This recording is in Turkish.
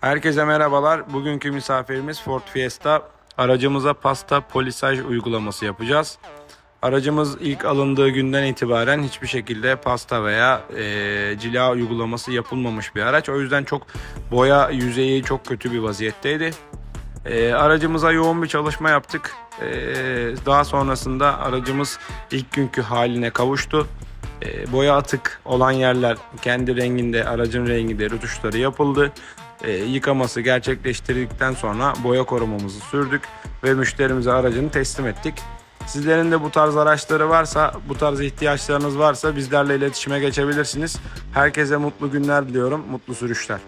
Herkese merhabalar. Bugünkü misafirimiz Ford Fiesta. Aracımıza pasta polisaj uygulaması yapacağız. Aracımız ilk alındığı günden itibaren hiçbir şekilde pasta veya e, cila uygulaması yapılmamış bir araç. O yüzden çok boya yüzeyi çok kötü bir vaziyetteydi. E, aracımıza yoğun bir çalışma yaptık. E, daha sonrasında aracımız ilk günkü haline kavuştu. E, boya atık olan yerler kendi renginde, aracın renginde rötuşları yapıldı. E, yıkaması gerçekleştirdikten sonra boya korumamızı sürdük ve müşterimize aracını teslim ettik. Sizlerin de bu tarz araçları varsa, bu tarz ihtiyaçlarınız varsa bizlerle iletişime geçebilirsiniz. Herkese mutlu günler diliyorum, mutlu sürüşler.